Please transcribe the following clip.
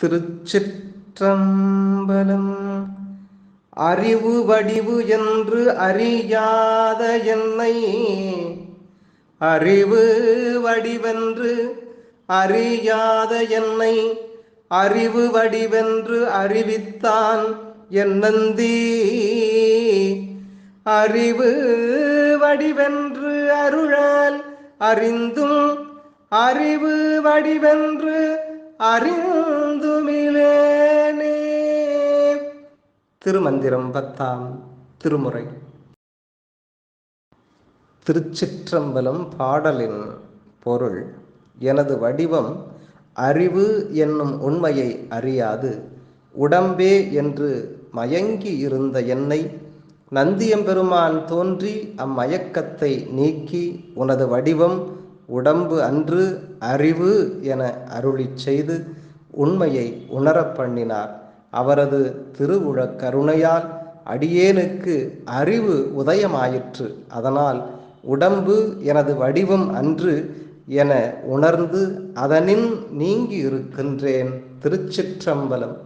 திருச்சிற்றம்பலம். அறிவு வடிவு என்று அறியாத என்னை அறிவு வடிவென்று அறியாத என்னை அறிவு வடிவென்று அறிவித்தான் என்னந்தி அறிவு வடிவென்று அருளால் அறிந்தும் அறிவு வடிவென்று அறிந்துமிழேனே திருமந்திரம் பத்தாம் திருமுறை. திருச்சிற்றம்பலம் பாடலின் பொருள் எனது வடிவம் அறிவு என்னும் உண்மையை அறியாது. உடம்பே என்று மயங்கி இருந்த என்னை நந்தியம்பெருமான் தோன்றி அம்மயக்கத்தை நீக்கி உனது வடிவம் உடம்பு அன்று அறிவு என அருளிச் செய்து உண்மையை உணரப் பண்ணினார். அவரது திருவுழக் கருணையால் அடியேனுக்கு அறிவு உதயமாயிற்று. அதனால் உடம்பு எனது வடிவம் அன்று என உணர்ந்து அதனின் நீங்கி இருக்கின்றேன் திருச்சிற்றம்பலம்.